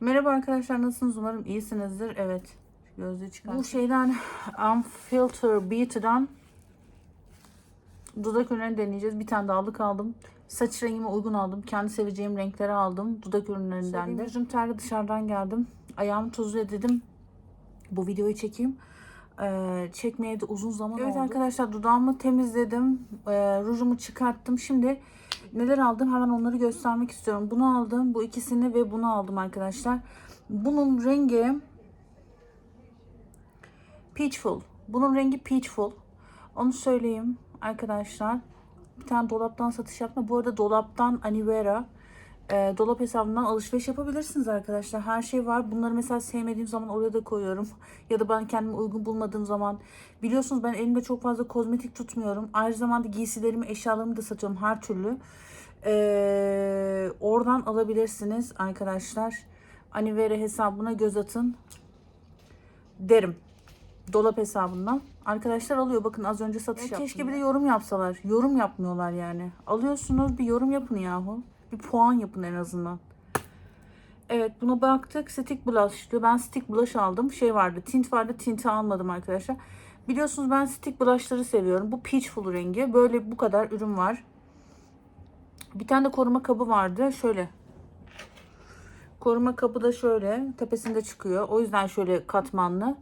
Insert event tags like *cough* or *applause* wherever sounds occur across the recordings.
Merhaba arkadaşlar nasılsınız? Umarım iyisinizdir. Evet. Gözlüğü çıkar. Bu şeyden *laughs* Unfilter Beauty'den dudak ürünlerini deneyeceğiz. Bir tane daha aldık aldım. Saç rengime uygun aldım. Kendi seveceğim renkleri aldım. Dudak ürünlerinden de. Yüzüm terli dışarıdan geldim. Ayağımı tuzlu dedim. Bu videoyu çekeyim. Ee, çekmeye de uzun zaman evet oldu. Evet arkadaşlar dudağımı temizledim. Ee, rujumu çıkarttım. Şimdi neler aldım hemen onları göstermek istiyorum. Bunu aldım. Bu ikisini ve bunu aldım arkadaşlar. Bunun rengi Peachful. Bunun rengi Peachful. Onu söyleyeyim arkadaşlar. Bir tane dolaptan satış yapma. Bu arada dolaptan Anivera e, dolap hesabından alışveriş yapabilirsiniz arkadaşlar. Her şey var. Bunları mesela sevmediğim zaman oraya da koyuyorum. *laughs* Ya da ben kendime uygun bulmadığım zaman. Biliyorsunuz ben elimde çok fazla kozmetik tutmuyorum. Aynı zamanda giysilerimi, eşyalarımı da satıyorum her türlü. E, oradan alabilirsiniz arkadaşlar. Anivera hesabına göz atın derim. Dolap hesabından. Arkadaşlar alıyor. Bakın az önce satış yaptım. Keşke bir de yorum yapsalar. Yorum yapmıyorlar yani. Alıyorsunuz bir yorum yapın yahu. Bir puan yapın en azından. Evet buna baktık. Stick blush diyor. Ben stick blush aldım. Şey vardı. Tint vardı. Tinti almadım arkadaşlar. Biliyorsunuz ben stick blushları seviyorum. Bu peachful rengi. Böyle bu kadar ürün var. Bir tane de koruma kabı vardı. Şöyle. Koruma kabı da şöyle. Tepesinde çıkıyor. O yüzden şöyle katmanlı.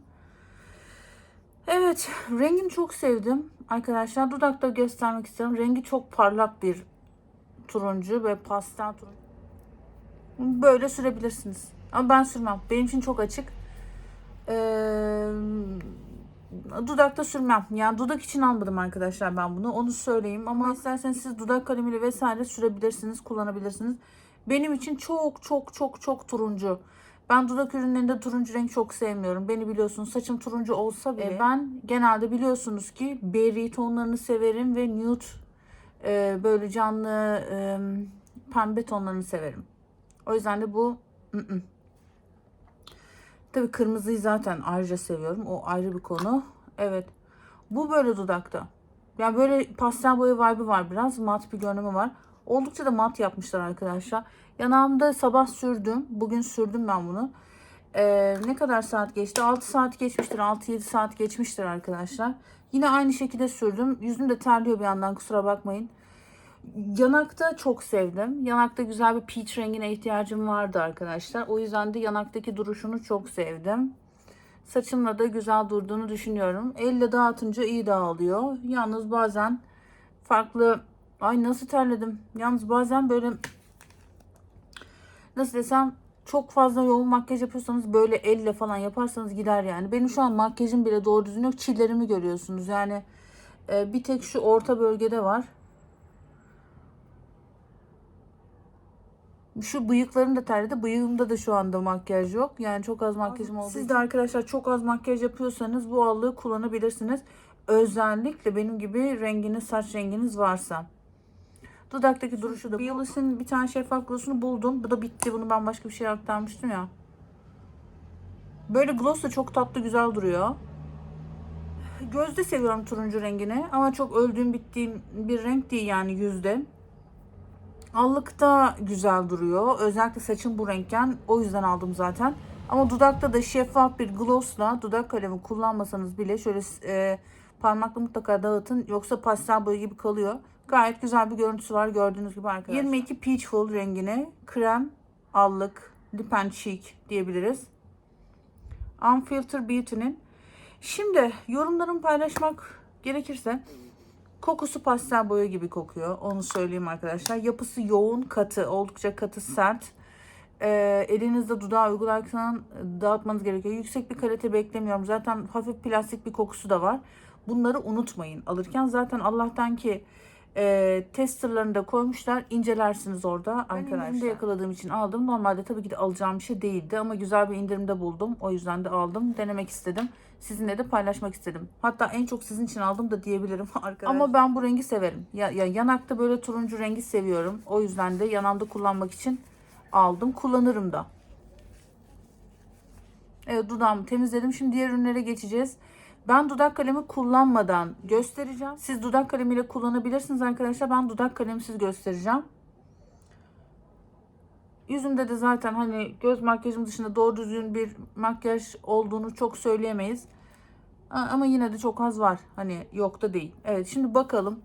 Evet. Rengini çok sevdim. Arkadaşlar dudakta göstermek istiyorum. Rengi çok parlak bir turuncu ve pastel turuncu. Böyle sürebilirsiniz. Ama ben sürmem. Benim için çok açık. Ee, dudakta sürmem. Yani dudak için almadım arkadaşlar ben bunu. Onu söyleyeyim. Ama isterseniz siz dudak kalemiyle vesaire sürebilirsiniz, kullanabilirsiniz. Benim için çok çok çok çok turuncu. Ben dudak ürünlerinde turuncu renk çok sevmiyorum. Beni biliyorsunuz saçım turuncu olsa bile ben genelde biliyorsunuz ki berry tonlarını severim ve nude e, böyle canlı e, pembe tonlarını severim. O yüzden de bu ı -ı. Tabii kırmızıyı zaten ayrıca seviyorum. O ayrı bir konu. Evet. Bu böyle dudakta. Yani böyle pastel boya vibe'ı var biraz. Mat bir görünümü var. Oldukça da mat yapmışlar arkadaşlar. Yanağımda sabah sürdüm. Bugün sürdüm ben bunu. Ee, ne kadar saat geçti? 6 saat geçmiştir. 6-7 saat geçmiştir arkadaşlar. Yine aynı şekilde sürdüm. Yüzüm de terliyor bir yandan kusura bakmayın. Yanakta çok sevdim. Yanakta güzel bir peach rengine ihtiyacım vardı arkadaşlar. O yüzden de yanaktaki duruşunu çok sevdim. Saçımla da güzel durduğunu düşünüyorum. Elle dağıtınca iyi dağılıyor. Yalnız bazen farklı... Ay nasıl terledim. Yalnız bazen böyle... Nasıl desem çok fazla yoğun makyaj yapıyorsanız böyle elle falan yaparsanız gider yani. Benim şu an makyajım bile doğru düzgün yok. Çillerimi görüyorsunuz. Yani e, bir tek şu orta bölgede var. Şu bıyıklarım da terledi. Bıyığımda da şu anda makyaj yok. Yani çok az makyajım oldu. Siz de arkadaşlar çok az makyaj yapıyorsanız bu allığı kullanabilirsiniz. Özellikle benim gibi renginiz, saç renginiz varsa. Dudaktaki duruşu da. Biolis'in bir tane şeffaf gloss'unu buldum. Bu da bitti. Bunu ben başka bir şeye aktarmıştım ya. Böyle gloss da çok tatlı güzel duruyor. Gözde seviyorum turuncu rengini. Ama çok öldüğüm bittiğim bir renk değil yani yüzde. Allıkta güzel duruyor. Özellikle saçım bu renkken. O yüzden aldım zaten. Ama dudakta da şeffaf bir glossla dudak kalemi kullanmasanız bile şöyle e, parmakla mutlaka dağıtın. Yoksa pastel boya gibi kalıyor. Gayet güzel bir görüntüsü var gördüğünüz gibi arkadaşlar. 22 Peachful rengini krem, allık, lip and cheek diyebiliriz. Unfiltered Beauty'nin. Şimdi yorumlarımı paylaşmak gerekirse kokusu pastel boya gibi kokuyor. Onu söyleyeyim arkadaşlar. Yapısı yoğun, katı, oldukça katı, sert. Ee, elinizde dudağı uygularken dağıtmanız gerekiyor. Yüksek bir kalite beklemiyorum. Zaten hafif plastik bir kokusu da var. Bunları unutmayın alırken. Zaten Allah'tan ki e, testerlarını da koymuşlar. İncelersiniz orada ben arkadaşlar. indirimde yakaladığım için aldım. Normalde tabii ki de alacağım bir şey değildi ama güzel bir indirimde buldum. O yüzden de aldım. Denemek istedim. Sizinle de paylaşmak istedim. Hatta en çok sizin için aldım da diyebilirim *laughs* arkadaşlar. Ama ben bu rengi severim. Ya, ya yanakta böyle turuncu rengi seviyorum. O yüzden de yanamda kullanmak için aldım. Kullanırım da. Evet dudağımı temizledim. Şimdi diğer ürünlere geçeceğiz. Ben dudak kalemi kullanmadan göstereceğim. Siz dudak kalemiyle kullanabilirsiniz arkadaşlar. Ben dudak kalemsiz göstereceğim. Yüzümde de zaten hani göz makyajım dışında doğru düzgün bir makyaj olduğunu çok söyleyemeyiz. Ama yine de çok az var. Hani yok da değil. Evet şimdi bakalım.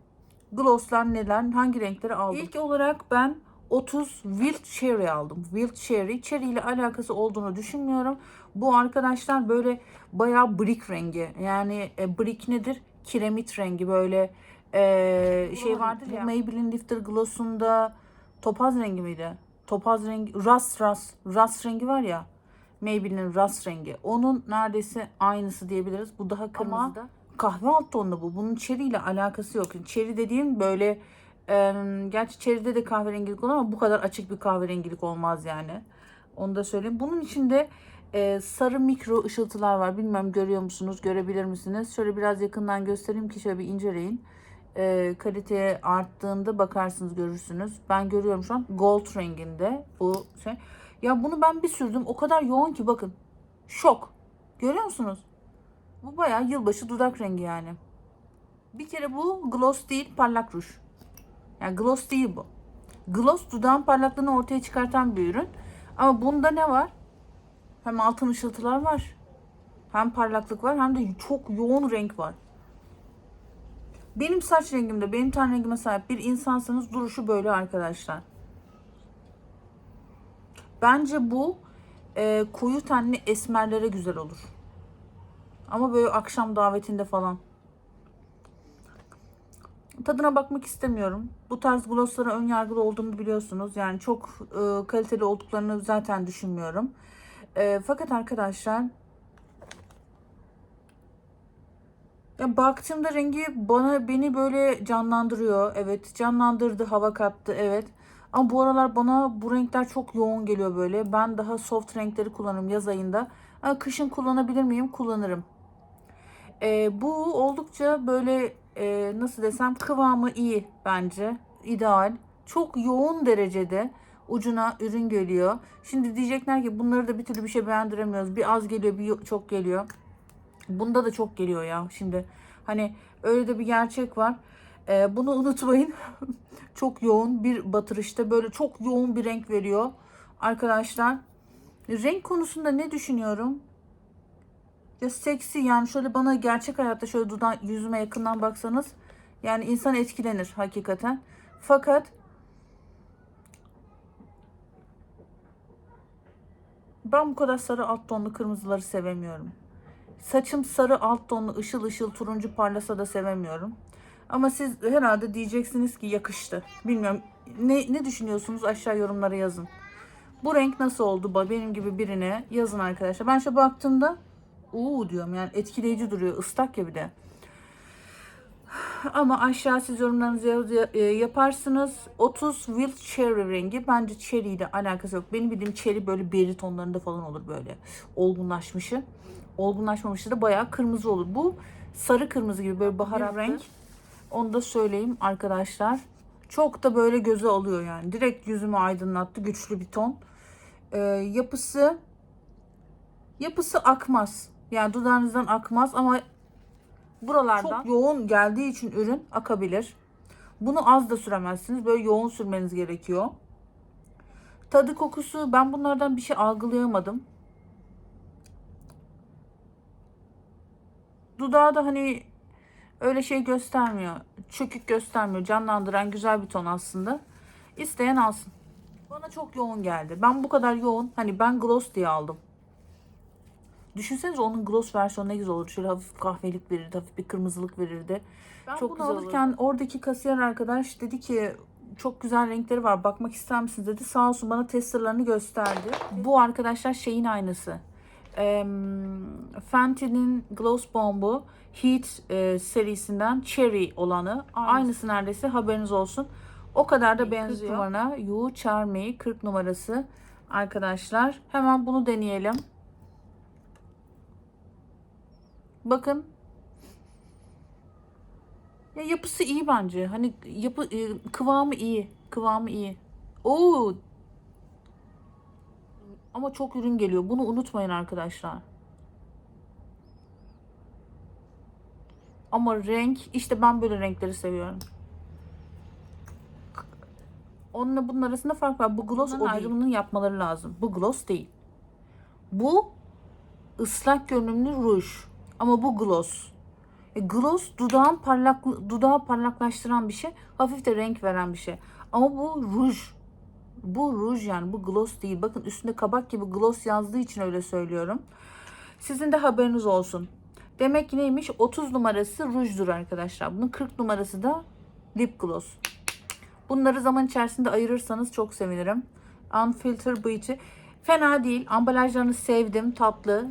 Glosslar neler? Hangi renkleri aldım? İlk olarak ben 30 Wild Cherry aldım. Wild Cherry. Cherry ile alakası olduğunu düşünmüyorum. Bu arkadaşlar böyle bayağı brick rengi. Yani e, brick nedir? Kiremit rengi böyle e, şey vardır ya. Maybelline Lifter Gloss'unda topaz rengi miydi? Topaz rengi, rust rust, rust rengi var ya. Maybelline'in rust rengi. Onun neredeyse aynısı diyebiliriz. Bu daha kırmızı da. Kahve alt tonlu bu. Bunun cherry ile alakası yok. Cherry dediğim böyle e, gerçi cherry'de de kahverengilik olur ama bu kadar açık bir kahverengilik olmaz yani. Onu da söyleyeyim. Bunun içinde e, sarı mikro ışıltılar var. Bilmem görüyor musunuz? Görebilir misiniz? Şöyle biraz yakından göstereyim ki şöyle bir inceleyin. E, kalite arttığında bakarsınız görürsünüz. Ben görüyorum şu an gold renginde bu şey. Ya bunu ben bir sürdüm. O kadar yoğun ki bakın. Şok. Görüyor musunuz? Bu bayağı yılbaşı dudak rengi yani. Bir kere bu gloss değil parlak ruj. Yani gloss değil bu. Gloss dudağın parlaklığını ortaya çıkartan bir ürün. Ama bunda ne var? Hem altın ışıltılar var. Hem parlaklık var hem de çok yoğun renk var. Benim saç rengimde, benim ten rengime sahip bir insansanız duruşu böyle arkadaşlar. Bence bu e, koyu tenli esmerlere güzel olur. Ama böyle akşam davetinde falan. Tadına bakmak istemiyorum. Bu tarz glosslara ön yargılı olduğumu biliyorsunuz. Yani çok e, kaliteli olduklarını zaten düşünmüyorum. E, fakat arkadaşlar ya baktığımda rengi bana beni böyle canlandırıyor. Evet, canlandırdı, hava kattı. Evet. Ama bu aralar bana bu renkler çok yoğun geliyor böyle. Ben daha soft renkleri kullanırım yaz ayında. Ha, kışın kullanabilir miyim? Kullanırım. E, bu oldukça böyle e, nasıl desem kıvamı iyi bence. ideal. Çok yoğun derecede ucuna ürün geliyor. Şimdi diyecekler ki bunları da bir türlü bir şey beğendiremiyoruz. Bir az geliyor, bir çok geliyor. Bunda da çok geliyor ya. Şimdi hani öyle de bir gerçek var. E, bunu unutmayın. *laughs* çok yoğun bir batırışta böyle çok yoğun bir renk veriyor. Arkadaşlar renk konusunda ne düşünüyorum? Ya seksi yani şöyle bana gerçek hayatta şöyle dudan yüzüme yakından baksanız yani insan etkilenir hakikaten. Fakat ben bu kadar sarı alt tonlu kırmızıları sevemiyorum. Saçım sarı alt tonlu ışıl ışıl turuncu parlasa da sevemiyorum. Ama siz herhalde diyeceksiniz ki yakıştı. Bilmiyorum ne, ne düşünüyorsunuz aşağı yorumlara yazın. Bu renk nasıl oldu benim gibi birine yazın arkadaşlar. Ben şöyle baktığımda uuu diyorum yani etkileyici duruyor ıslak ya bir de. Ama aşağı siz yorumlarınızı e, yaparsınız. 30 Wild Cherry rengi. Bence cherry ile alakası yok. Benim bildiğim cherry böyle beri tonlarında falan olur böyle. Olgunlaşmışı. Olgunlaşmamışı da bayağı kırmızı olur. Bu sarı kırmızı gibi böyle baharat renk. Onu da söyleyeyim arkadaşlar. Çok da böyle göze alıyor yani. Direkt yüzümü aydınlattı. Güçlü bir ton. Ee, yapısı yapısı akmaz. Yani dudağınızdan akmaz ama buralardan çok yoğun geldiği için ürün akabilir. Bunu az da süremezsiniz. Böyle yoğun sürmeniz gerekiyor. Tadı kokusu ben bunlardan bir şey algılayamadım. Dudağı da hani öyle şey göstermiyor. Çökük göstermiyor. Canlandıran güzel bir ton aslında. İsteyen alsın. Bana çok yoğun geldi. Ben bu kadar yoğun hani ben gloss diye aldım. Düşünsenize onun gloss versiyonu ne güzel olur. Şöyle hafif kahvelik verirdi, hafif bir kırmızılık verirdi. Ben çok bunu alırken olur. oradaki kasiyer arkadaş dedi ki çok güzel renkleri var. Bakmak ister misiniz dedi. Sağ olsun bana testerlarını gösterdi. Bu arkadaşlar şeyin aynısı. E, Fenty'nin Gloss Bomb'u Heat e, serisinden Cherry olanı. Aynısı. Aynısı neredeyse haberiniz olsun. O kadar da benziyor. 40 numara You Charmy 40 numarası arkadaşlar. Hemen bunu deneyelim. Bakın. Ya yapısı iyi bence. Hani yapı e, kıvamı iyi. Kıvamı iyi. Oo. Ama çok ürün geliyor. Bunu unutmayın arkadaşlar. Ama renk işte ben böyle renkleri seviyorum. Onunla bunun arasında fark var. Bu gloss o ayrımını yapmaları lazım. Bu gloss değil. Bu ıslak görünümlü ruj. Ama bu gloss. E, gloss dudağın parlak dudağı parlaklaştıran bir şey. Hafif de renk veren bir şey. Ama bu ruj. Bu ruj yani bu gloss değil. Bakın üstünde kabak gibi gloss yazdığı için öyle söylüyorum. Sizin de haberiniz olsun. Demek ki neymiş? 30 numarası rujdur arkadaşlar. Bunun 40 numarası da lip gloss. Bunları zaman içerisinde ayırırsanız çok sevinirim. Unfiltered Bleach'i fena değil. Ambalajlarını sevdim. Tatlı.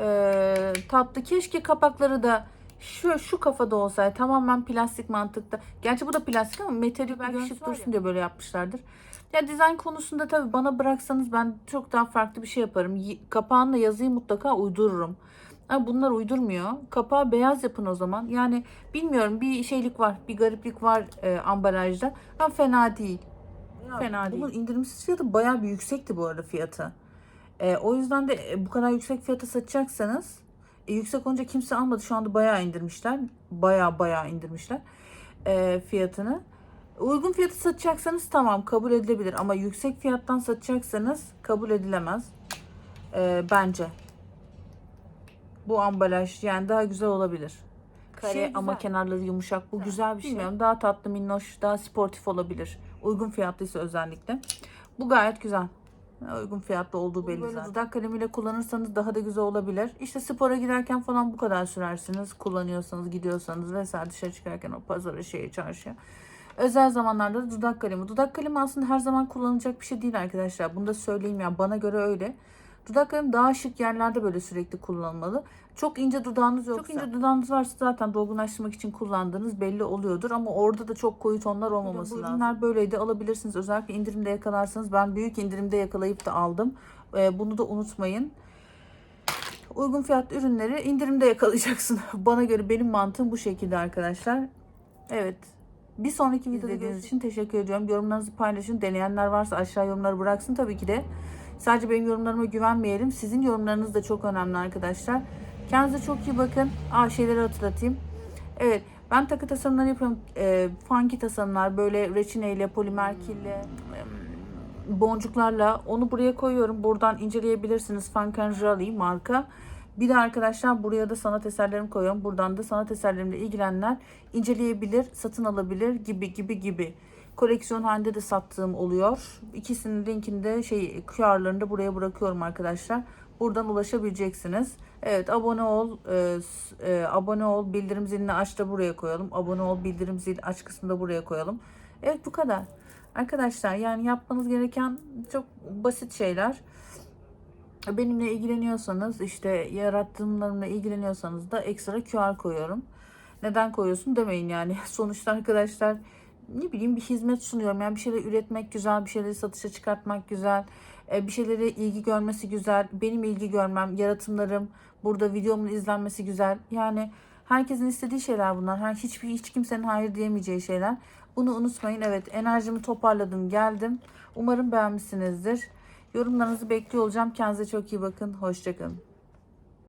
Ee, tatlı. Keşke kapakları da şu şu kafada olsaydı. Tamamen plastik mantıkta. Gerçi bu da plastik ama metalik belki şık dursun diye böyle yapmışlardır. Ya dizayn konusunda tabii bana bıraksanız ben çok daha farklı bir şey yaparım. Kapağınla yazıyı mutlaka uydururum. Ha, bunlar uydurmuyor. Kapağı beyaz yapın o zaman. Yani bilmiyorum bir şeylik var. Bir gariplik var e, ambalajda. Ha, fena değil. Fena değil. Bunun indirimsiz fiyatı bayağı bir yüksekti bu arada fiyatı. E, o yüzden de e, bu kadar yüksek fiyata satacaksanız e, yüksek olunca kimse almadı. Şu anda bayağı indirmişler. Bayağı bayağı indirmişler e, fiyatını. Uygun fiyatı satacaksanız tamam kabul edilebilir ama yüksek fiyattan satacaksanız kabul edilemez. E, bence. Bu ambalaj yani daha güzel olabilir. Kare Şey ama güzel. kenarları yumuşak. Bu güzel bir şey. Bilmiyorum daha tatlı minnoş, daha sportif olabilir. Uygun fiyatlıysa özellikle. Bu gayet güzel. Uygun fiyatlı olduğu belli böyle zaten. Dudak kalemiyle kullanırsanız daha da güzel olabilir. İşte spora giderken falan bu kadar sürersiniz. Kullanıyorsanız, gidiyorsanız vesaire dışarı çıkarken o pazara, şeye, çarşıya. Özel zamanlarda da dudak kalemi. Dudak kalemi aslında her zaman kullanılacak bir şey değil arkadaşlar. Bunu da söyleyeyim ya bana göre öyle. Dudak kalemi daha şık yerlerde böyle sürekli kullanılmalı. Çok ince dudağınız yoksa. Çok ince dudağınız varsa zaten dolgunlaştırmak için kullandığınız belli oluyordur. Ama orada da çok koyu tonlar olmaması lazım. Ürünler böyleydi alabilirsiniz. Özellikle indirimde yakalarsanız. Ben büyük indirimde yakalayıp da aldım. Ee, bunu da unutmayın. Uygun fiyatlı ürünleri indirimde yakalayacaksın. *laughs* Bana göre benim mantığım bu şekilde arkadaşlar. Evet. Bir sonraki videoda izlediğiniz için teşekkür ediyorum. Yorumlarınızı paylaşın. Deneyenler varsa aşağı yorumları bıraksın tabii ki de. Sadece benim yorumlarıma güvenmeyelim. Sizin yorumlarınız da çok önemli arkadaşlar. Kendinize çok iyi bakın. Aa şeyleri hatırlatayım. Evet ben takı tasarımları yapıyorum. Ee, funky tasarımlar böyle reçineyle, polimer kille, em, boncuklarla onu buraya koyuyorum. Buradan inceleyebilirsiniz. Funk and Jolly marka. Bir de arkadaşlar buraya da sanat eserlerimi koyuyorum. Buradan da sanat eserlerimle ilgilenenler inceleyebilir, satın alabilir gibi gibi gibi. Koleksiyon halinde de sattığım oluyor. İkisinin linkini de şey QR'larını da buraya bırakıyorum arkadaşlar. Buradan ulaşabileceksiniz. Evet abone ol, e, e, abone ol, bildirim zilini aç da buraya koyalım. Abone ol, bildirim zil aç kısmını da buraya koyalım. Evet bu kadar. Arkadaşlar yani yapmanız gereken çok basit şeyler benimle ilgileniyorsanız işte yarattığımlarımla ilgileniyorsanız da ekstra QR koyuyorum. Neden koyuyorsun demeyin yani. *laughs* Sonuçta arkadaşlar ne bileyim bir hizmet sunuyorum. Yani bir şeyler üretmek güzel, bir şeyleri satışa çıkartmak güzel. e, Bir şeylere ilgi görmesi güzel. Benim ilgi görmem, yaratımlarım, burada videomun izlenmesi güzel. Yani herkesin istediği şeyler bunlar. Her hiçbir hiç kimsenin hayır diyemeyeceği şeyler. Bunu unutmayın. Evet, enerjimi toparladım, geldim. Umarım beğenmişsinizdir. Yorumlarınızı bekliyor olacağım. Kendinize çok iyi bakın. Hoşçakalın.